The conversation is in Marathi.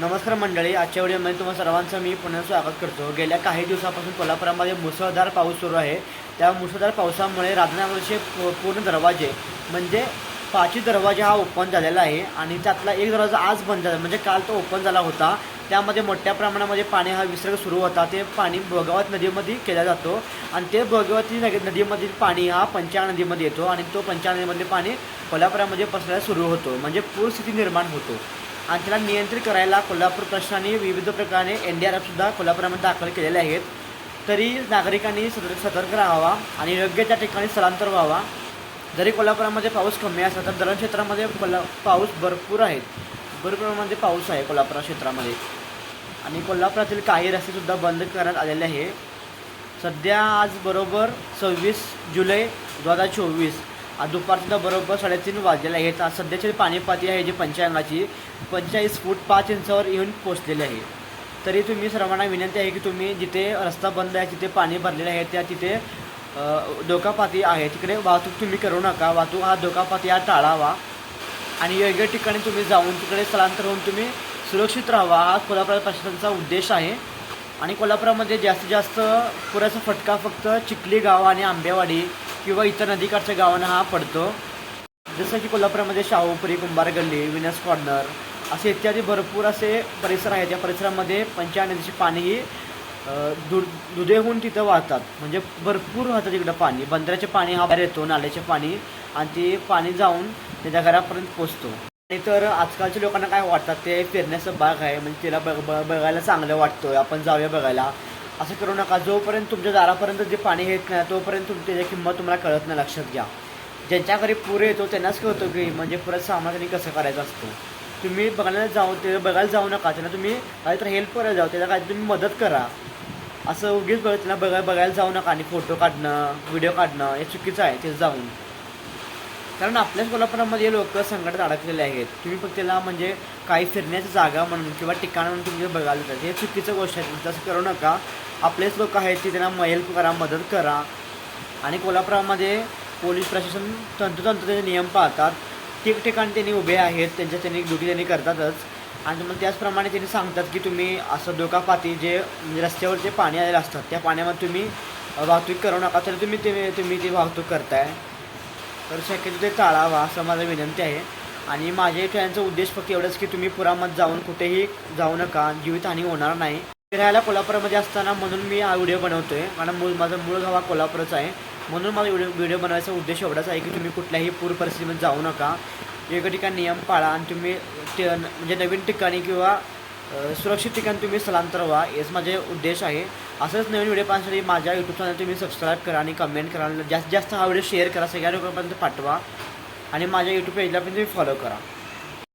नमस्कार मंडळी आजच्या व्हिडिओमध्ये तुम्हा सर्वांचं मी पुन्हा स्वागत करतो. गेल्या काही दिवसापासून कोल्हापुरामध्ये मुसळधार पाऊस सुरू आहे. त्या मुसळधार पावसामुळे राजनावरचे पूर्ण दरवाजे म्हणजे पाचही दरवाजे हा ओपन झालेला आहे आणि त्यातला एक दरवाजा आज बंद झाला. म्हणजे काल तो ओपन झाला होता. त्यामध्ये मोठ्या प्रमाणामध्ये पाणी हा विसर्ग सुरू होता. ते पाणी भोगावत नदीमध्ये केला जातो आणि ते भोगावती नदी नदीमधील पाणी हा पंचाळ नदीमध्ये येतो आणि तो पंचाळ नदीमधले पाणी कोल्हापुरामध्ये पसरायला सुरू होतो. म्हणजे पूरस्थिती निर्माण होतो. आणि त्याला नियंत्रित करायला कोल्हापूर प्रशासनाने विविध प्रकारे एन डी आर एफसुद्धा कोल्हापुरामध्ये दाखल केलेले आहेत. तरी नागरिकांनी सतर्क सतर्क राहावा आणि योग्य त्या ठिकाणी स्थलांतर व्हावा. जरी कोल्हापुरामध्ये पाऊस कमी असला तर धरण क्षेत्रामध्ये कोल्हा पाऊस भरपूर आहेत भरपूरमध्ये पाऊस आहे कोल्हापूर क्षेत्रामध्ये. आणि कोल्हापुरातील काही रस्तेसुद्धा बंद करण्यात आलेले आहे. सध्या आज बरोबर सव्वीस जुलै दोन हजार चोवीस. दुपारसुद्धा बरोबर साडेतीन वाजलेले आहेत सध्याची पाणी पातळी आहे जी पंचांगाची पंचेचाळीस फूट पाच इंचावर येऊन पोचलेली आहे. तरी तुम्ही सर्वांना विनंती आहे की तुम्ही जिथे रस्ता बंद आहे तिथे पाणी भरलेलं आहे त्या तिथे धोकापाती आहे. तिकडे वाहतूक तुम्ही करू नका. वाहतूक हा धोकापाती हा टाळावा. आणि योग्य ठिकाणी तुम्ही जाऊन तिकडे स्थलांतर होऊन तुम्ही सुरक्षित राहावा. हा कोल्हापूर प्रशासनाचा उद्देश आहे. आणि कोल्हापुरामध्ये जास्तीत जास्त पुराचा फटका फक्त चिखली गाव आणि आंबेवाडी किंवा इतर नदीकाठच्या गावांना हा पडतो. जसं की कोल्हापुरामध्ये शाहूपुरी कुंभार गल्ली विनस कॉर्नर असे इत्यादी भरपूर असे परिसर आहेत. या परिसरामध्ये पंचायत नदीचे पाणीही दु दुधेहून तिथं वाहतात. म्हणजे भरपूर वाहतात तिकडं पाणी. बंदराचे पाणी हा बाहेर येतो नाल्याचे पाणी आणि ते पाणी जाऊन त्याच्या घरापर्यंत पोचतो. आणि तर आजकालच्या लोकांना काय वाटतात ते फिरण्याचं बाग आहे. म्हणजे तिला बघ- बघायला चांगलं वाटतं आपण जाऊया बघायला. असं करू नका. जोपर्यंत तुमच्या दारापर्यंत जे पाणी येत नाही तोपर्यंत तुम त्याची किंमत तुम्हाला कळत नाही. लक्षात घ्या. ज्यांच्या घरी पूर येतो त्यांनाच कळतो की म्हणजे परत सामान कसं करायचं असतं. तुम्ही बघायला जाऊ ते बघायला जाऊ नका. त्यांना तुम्ही काहीतरी हेल्प करायला जाऊ. त्याला काही तुम्ही मदत करा. असं उगीच बघ त्यांना बघा बघायला जाऊ नका आणि फोटो काढणं व्हिडिओ काढणं हे चुकीचं आहे. ते जाऊन. कारण आपल्याच कोल्हापुरामध्ये लोक संकटात अडकलेले आहेत. तुम्ही फक्त त्याला म्हणजे काही फिरण्याची जागा म्हणून किंवा ठिकाण म्हणून तुम्ही बघायला जातात. हे चुकीचं गोष्ट आहे. तसं करू नका. आपलेच लोक आहेत की त्यांना हेल्प करा मदत करा. आणि कोल्हापुरामध्ये पोलीस प्रशासन तंतोतंत त्याचे नियम पाळतात. ठिकठिकाणी त्यांनी उभे आहेत. त्यांच्या त्यांनी ड्युटी त्यांनी करतातच. आणि मग त्याचप्रमाणे त्यांनी सांगतात की तुम्ही असं धोकापाती जे रस्त्यावर जे पाणी आलेलं असतात त्या पाण्यामध्ये तुम्ही वाहतूक करू नका. तर तुम्ही ते तुम्ही ती वाहतूक करताय. तर शक्यतो ते टाळावा असं माझं विनंती आहे. आणि माझ्या इथे उद्देश फक्त एवढंच की तुम्ही पुरामध्ये जाऊन कुठेही जाऊ नका जीवितहानी होणार नाही. फिरायला कोल्हापूरमध्ये असताना म्हणून मी हा व्हिडिओ बनवतोय. कारण मूळ माझा मूळ गाव हा कोल्हापूरच आहे. म्हणून माझा व्हिडिओ व्हिडिओ बनवायचा उद्देश एवढाच आहे की तुम्ही कुठल्याही पूर परिस्थितीमध्ये जाऊ नका. योग्य ठिकाणी नियम पाळा आणि तुम्ही म्हणजे नवीन ठिकाणी किंवा सुरक्षित ठिकाणी तुम्ही स्थलांतर व्हा. हेच माझे उद्देश आहे. असंच नवीन व्हिडिओ पाहण्यासाठी माझ्या यूट्यूब चॅनल तुम्ही सबस्क्राईब करा आणि कमेंट करा. आणि जास्तीत जास्त हा व्हिडिओ शेअर करा. सगळ्या लोकांपर्यंत पाठवा. आणि माझ्या यूट्यूब पेजला पण तुम्ही फॉलो करा.